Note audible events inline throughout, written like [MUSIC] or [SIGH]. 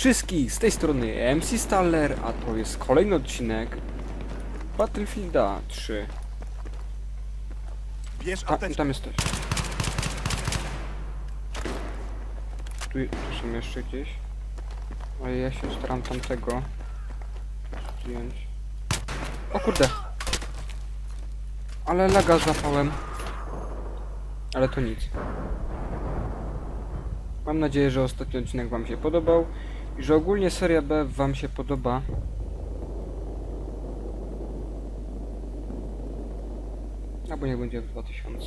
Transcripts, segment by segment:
Wszystkich z tej strony MC Staller, a to jest kolejny odcinek Battlefielda 3. Bierz A, apteczkę. tam jesteś. Tu, tu są jeszcze gdzieś. Ale ja się staram tamtego zdjąć. O kurde! Ale laga zapałem. Ale to nic. Mam nadzieję, że ostatni odcinek Wam się podobał i że ogólnie seria B Wam się podoba. Albo niech będzie w 2000.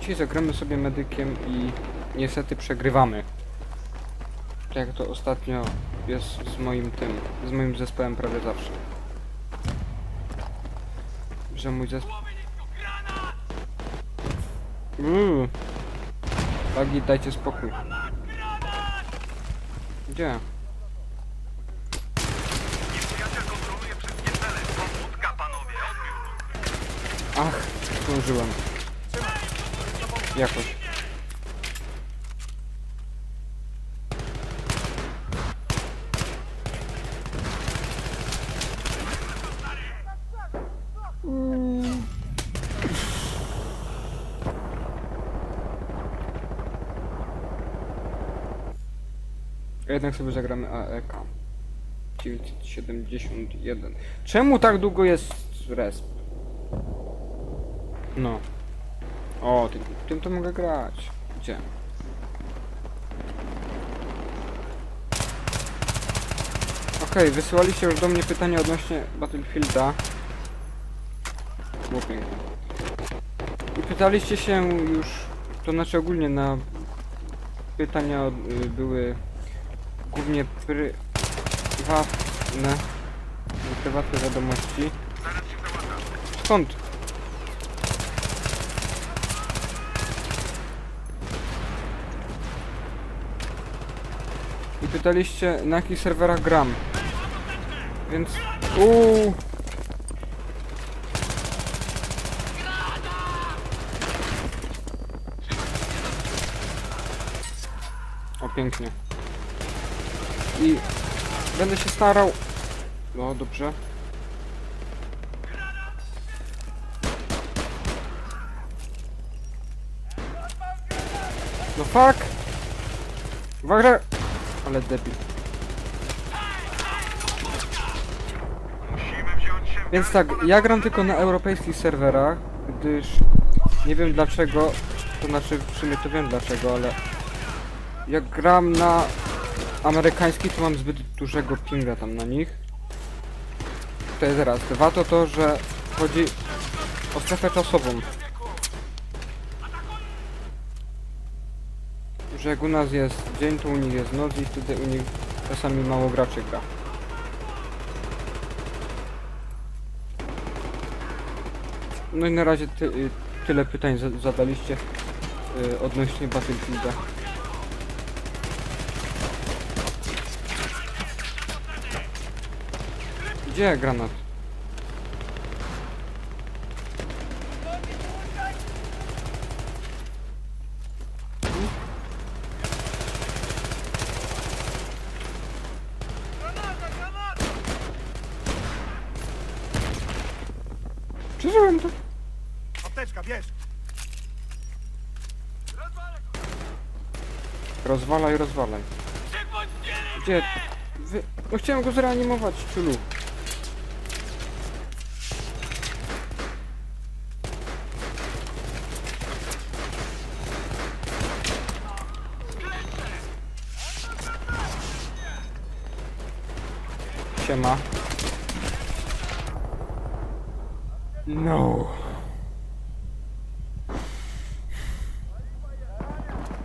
Dzisiaj zagramy sobie medykiem i niestety przegrywamy. Tak jak to ostatnio jest z moim tym, z moim zespołem prawie zawsze. Że mój zespół... Uuu. Lagi, dajcie spokój. Gdzie? Nieprzyjaciel kontroluje wszystkie cele. Panowie, odbiór. Ach, zdążyłem. Jakoś. Jednak sobie zagramy AEK 971. Czemu tak długo jest resp? No. O, tym, tym to mogę grać. Gdzie? Okej, wysyłaliście już do mnie pytania odnośnie Battlefielda. Było piękne. I pytaliście się już, to znaczy ogólnie na pytania były głównie prywatne, prywatne wiadomości. Skąd? I pytaliście na jakich serwerach gram. Więc... Uuu. O, pięknie. I będę się starał... No, dobrze. No fuck! Uwaga! Ale debil. Więc tak, ja gram tylko na europejskich serwerach, gdyż nie wiem dlaczego, to znaczy w sumie to wiem dlaczego, ale jak gram na amerykańskich, to mam zbyt dużego pinga tam na nich. To jest raz. Dwa to to, że chodzi o strefę czasową. Że jak u nas jest dzień, to u nich jest noc i wtedy u nich czasami mało graczy gra. No i na razie ty, y, tyle pytań za, zadaliście y, odnośnie Battlefielda. Gdzie granat? Przeżyłem to. Apteczka, bierz. Rozwalaj, rozwalaj. Gdzie? Wy... No chciałem go zreanimować, ciulu. Siema. No.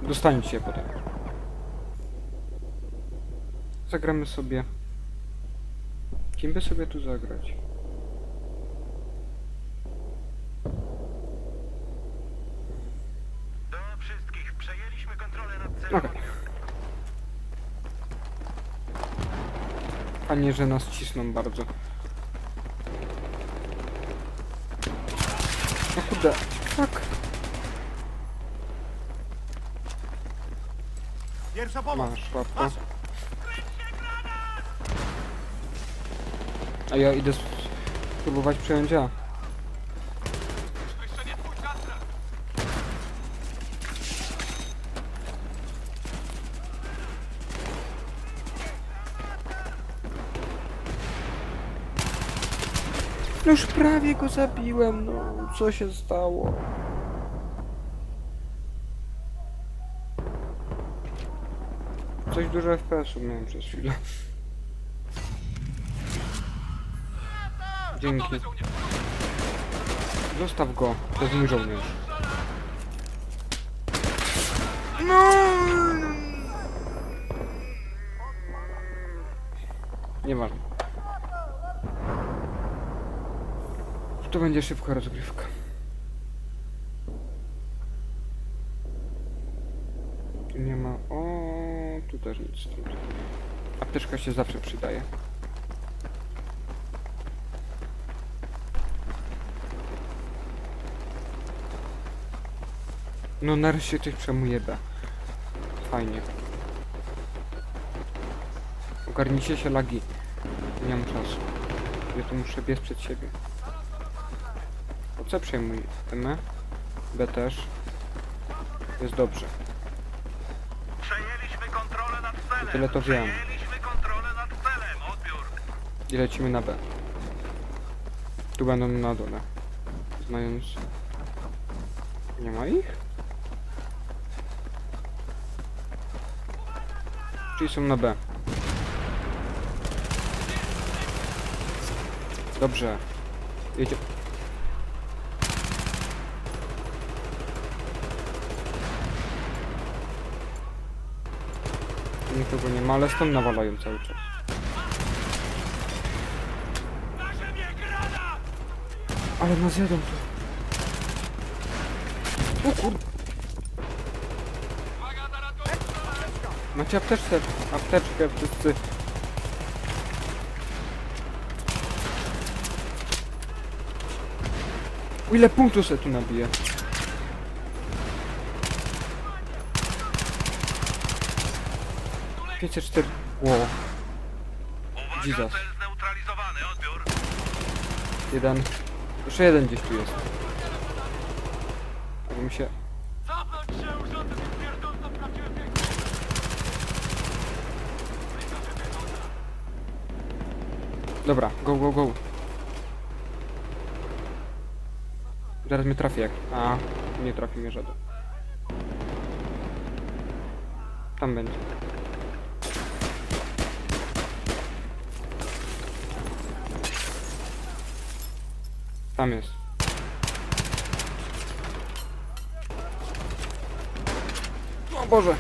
Dostaniecie się potem. Zagramy sobie. Kim by sobie tu zagrać? Do wszystkich. Przejęliśmy kontrolę nad celem. Okej. Fajnie, że nas cisną bardzo. O kurde, fuck. Pierwsza pomoc. Masz, łapko. Masz. A ja idę spróbować przejąć A. Już prawie go zabiłem, no co się stało? Coś dużo FPS-u miałem przez chwilę. Dzięki. Zostaw go, to jest mój żołnierz. No! Nieważne. To będzie szybka rozgrywka. Tu nie ma... O, tu też nic. Tu. Apteczka się zawsze przydaje. No nareszcie ktoś przejmuje B. Fajnie. Ogarnijcie się lagi. Nie mam czasu. Ja tu muszę biec przed siebie. O co przejmuje? M? B też. Jest dobrze. Przejęliśmy kontrolę nad celem. Tyle to wiem. Przejęliśmy kontrolę nad celem. Odbiór. I lecimy na B. Tu będą na dole. Znając... Nie ma ich? Czyli są na B. Dobrze. Jedzie... Nikogo nie ma, ale stąd nawalają cały czas. Ale nas jadą tu. O kur... Macie apteczkę, apteczkę wszyscy. O ile punktów se tu nabije? Pięćset cztery... Wow. Uwaga, Jesus. cel zneutralizowany. Odbiór. Jeden. Jeszcze jeden gdzieś tu jest. Aby mi się... Dobra, go, go, go. Zaraz mnie trafi jak... A, nie trafi mnie żaden. Tam będzie. Tam jest. O Boże!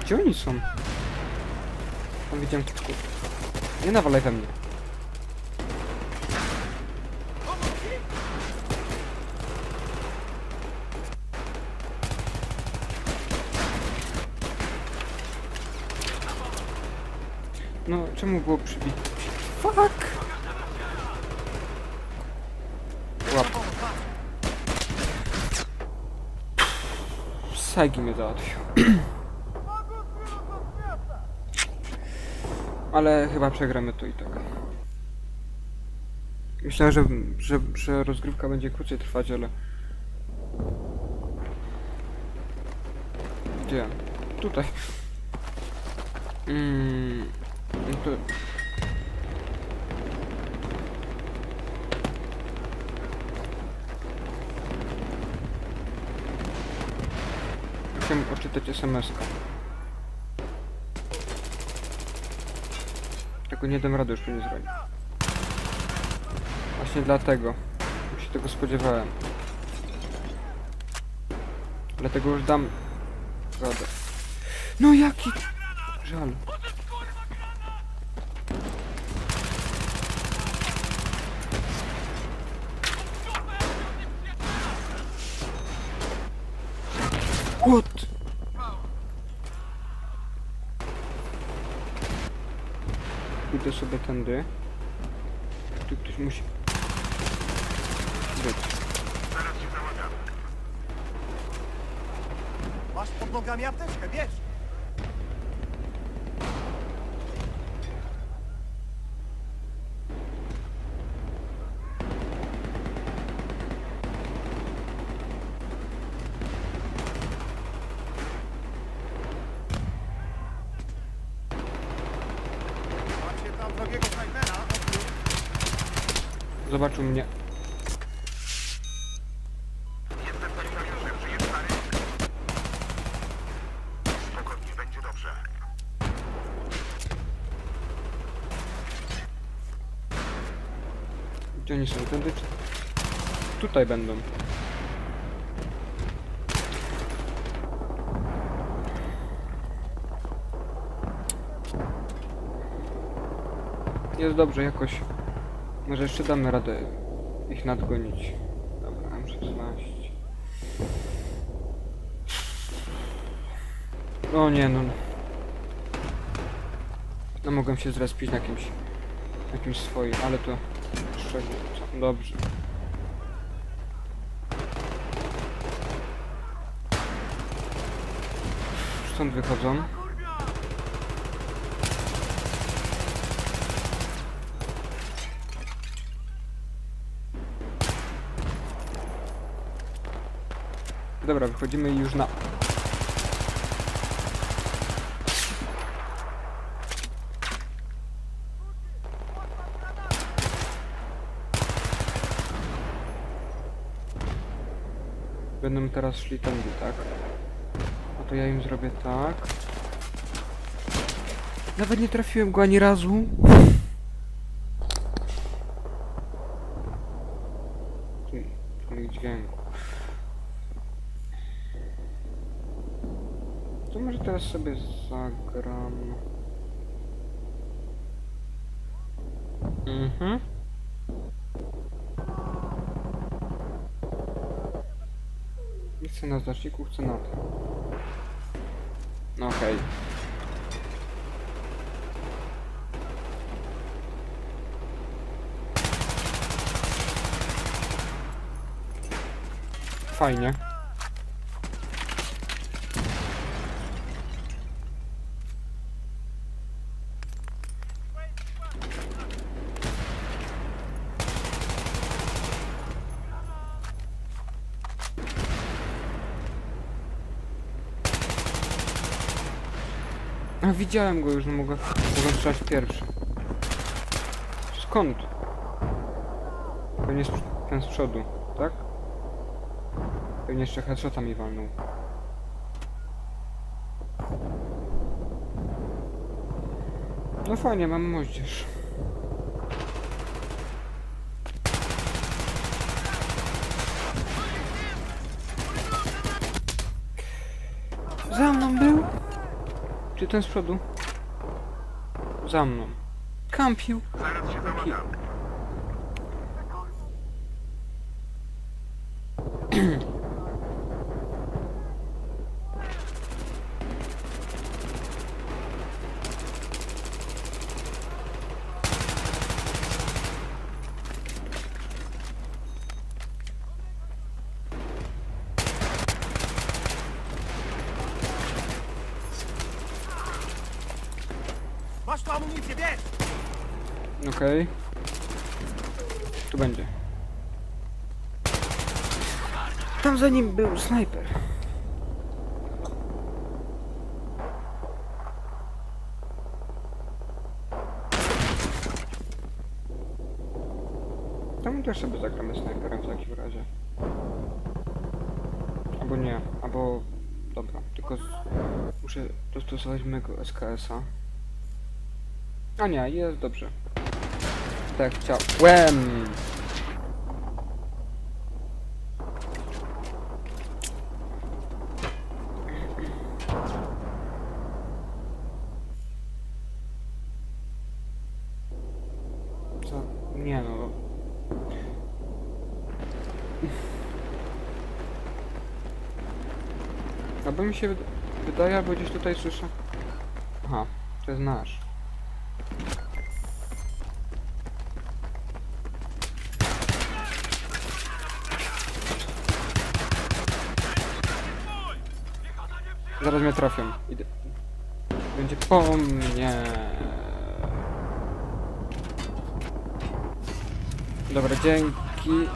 Gdzie oni są? Tam widziałem tylko... Nie nawalaj we mnie. No, czemu było przybite? Fuck! Łap. Sagi mnie załatwił. Ale chyba przegramy to i tak. Myślałem, że, że, że rozgrywka będzie krócej trwać, ale... Gdzie? Tutaj. Mm, to... Musiałem odczytać SMS-ka. Tego nie dam rady już nie zrobić. Właśnie dlatego. Już się tego spodziewałem. Dlatego już dam radę. No jaki... Żal. What? pójdę sobie tędy. Tu ktoś musi być. Masz pod nogami apteczkę, wiesz? Macie tam wrogiego snajpera? Zobaczył mnie. Spokojnie, będzie dobrze. Gdzie oni są? Tędy czy... Tutaj będą. Jest dobrze, jakoś. Może jeszcze damy radę ich nadgonić. Dobra, M16. O nie no. No mogłem się zrespić na jakimś... na jakimś swoim, ale to... Co- Dobrze. Stąd wychodzą. Dobra, wychodzimy już na... Będą teraz szli tędy, tak? A to ja im zrobię tak. Nawet nie trafiłem go ani razu. Tu dźwięku. To może teraz sobie zagram. Mhm. Nie chcę na znaczniku, chcę na tym. No okej. Fajnie. A widziałem go już, no mogę, mogę pierwszy. Skąd? Pewnie ten z przodu, tak? Pewnie jeszcze headshota mi walnął. No fajnie, mam moździerz. Za mną był? Czy ten z przodu? Za mną. Kampił. Zaraz się załatwiam. [CLEARS THROAT] Masz tu amunicję, wiesz? Okej. Tu będzie. Tam za nim był snajper. Tam też sobie zagramy snajperem w takim razie. Albo nie, albo... Dobra, tylko z... muszę dostosować mojego SKS-a. A nie, jest dobrze. Tak chciałem. Co? nie no. Albo mi się wyda wydaje, gdzieś tutaj słyszę. Aha, to jest nasz. Zaraz mnie trafią. Idę. Będzie po mnie. Dobra, dzięki.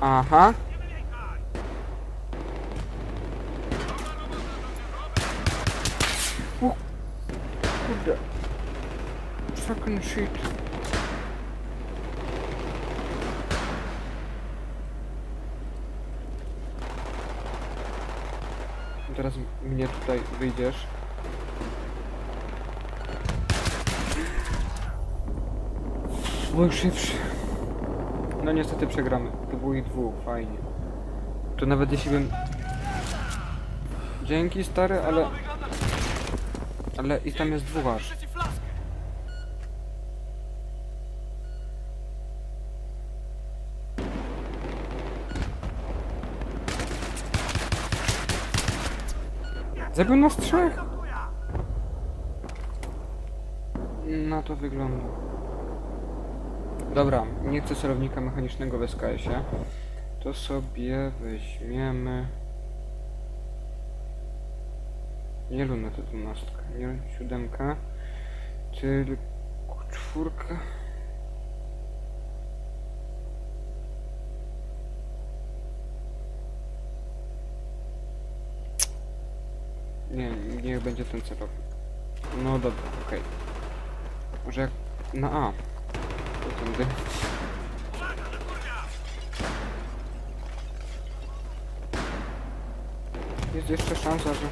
Aha. O, kurde. Fucking shit. Teraz mnie tutaj wyjdziesz. Bo już się. No niestety przegramy. To było ich dwóch, fajnie. To nawet jeśli bym... Dzięki stary, ale... Ale i tam jest dwóch aż. Zabił nas trzech! No to wygląda. Dobra, nie chcę celownika mechanicznego w SKS-ie. To sobie weźmiemy... Nie lunetę dwunastkę, nie siódemkę, tylko czwórkę. Nie, niech będzie ten celownik. No dobra, okej. Może jak na A. To tędy. Jest jeszcze szansa, że...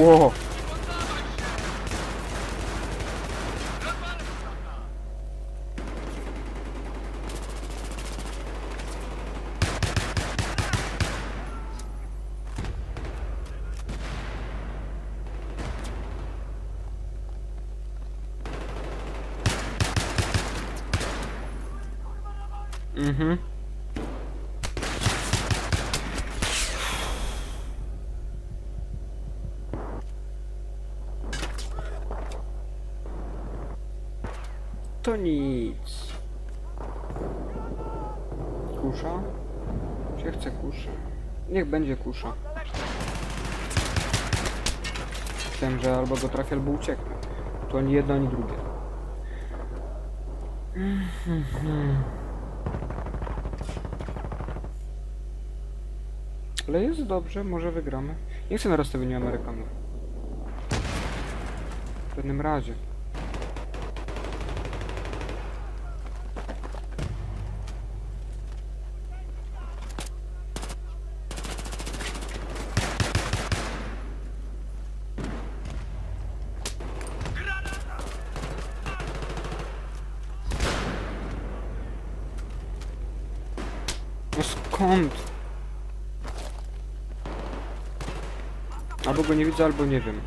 Ło! Mhm. To nic. Kusza? Czy chcę kuszę? Niech będzie kusza. Myślałem, że albo go trafię, albo ucieknę. To ani jedno, ani drugie. Ale jest dobrze, może wygramy. Nie chcę na rozstawieniu Amerykanów. W pewnym razie. No skąd? Albo go nie widzę, albo nie wiem.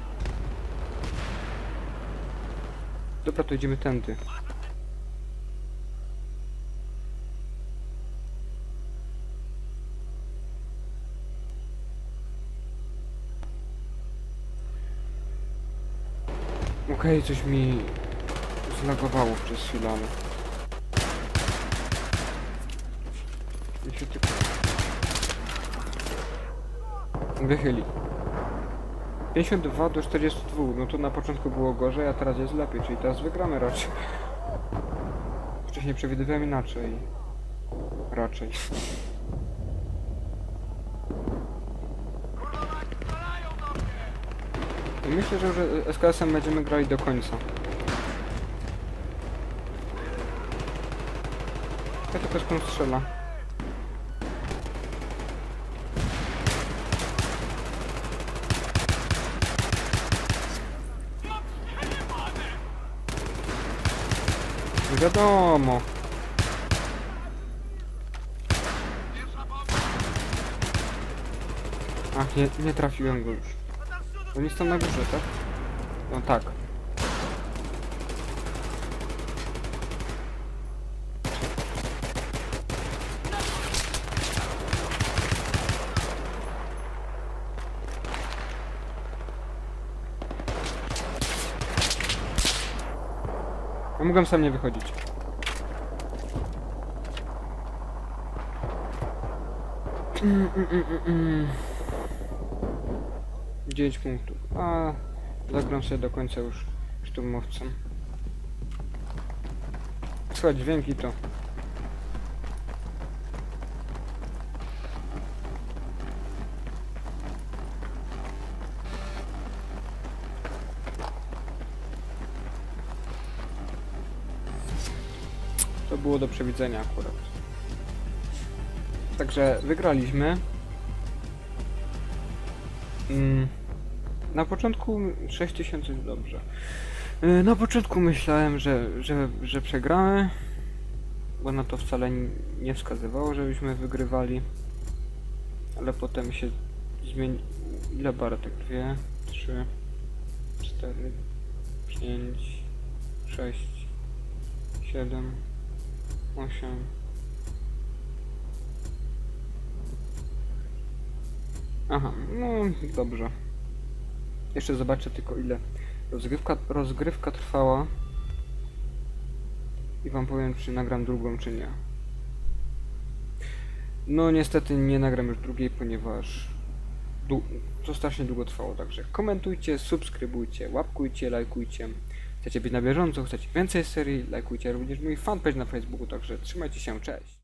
Dobra, to idziemy tędy. Okej, coś mi zlagowało przez chwilę. Wychyli. 52 do 42, no to na początku było gorzej, a teraz jest lepiej, czyli teraz wygramy raczej. Wcześniej przewidywałem inaczej. Raczej. I myślę, że, że SKS-em będziemy grali do końca. Ja tylko skąd strzela. Wiadomo. Ach, nie, nie trafiłem go już. On jest tam na górze, tak? No tak. Mogłem sam nie wychodzić. Mm, mm, mm, mm, mm. 9 punktów. A zagram sobie do końca już szturmowcem. Słuchaj, dźwięki to. Było do przewidzenia akurat. Także wygraliśmy. Mm. Na początku 6000 dobrze. Y, Na początku myślałem, że, że, że przegramy, bo na to wcale nie wskazywało, żebyśmy wygrywali. Ale potem się zmieni... Ile baratek? Dwie, trzy, cztery, pięć, sześć, siedem, osiem. Aha, no dobrze. Jeszcze zobaczę tylko ile rozgrywka, rozgrywka trwała. I wam powiem, czy nagram drugą, czy nie. No niestety nie nagram już drugiej, ponieważ to strasznie długo trwało, także komentujcie, subskrybujcie, łapkujcie, lajkujcie. Chcecie być na bieżąco, chcecie więcej serii, lajkujcie również mój fanpage na Facebooku, także trzymajcie się, cześć!